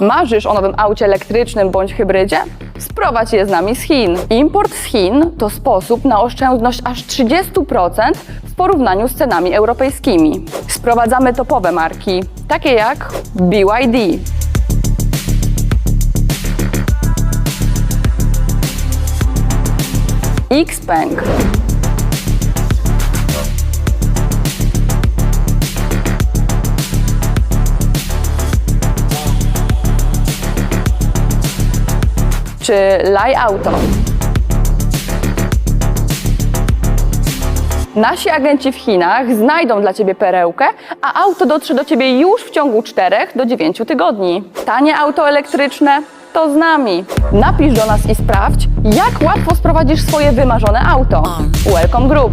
Marzysz o nowym aucie elektrycznym bądź hybrydzie? Sprowadź je z nami z Chin. Import z Chin to sposób na oszczędność aż 30% w porównaniu z cenami europejskimi. Sprowadzamy topowe marki, takie jak BYD, Xpeng, czy Laj Auto. Nasi agenci w Chinach znajdą dla Ciebie perełkę, a auto dotrze do Ciebie już w ciągu 4 do 9 tygodni. Tanie auto elektryczne to z nami. Napisz do nas i sprawdź, jak łatwo sprowadzisz swoje wymarzone auto. Welcome Group.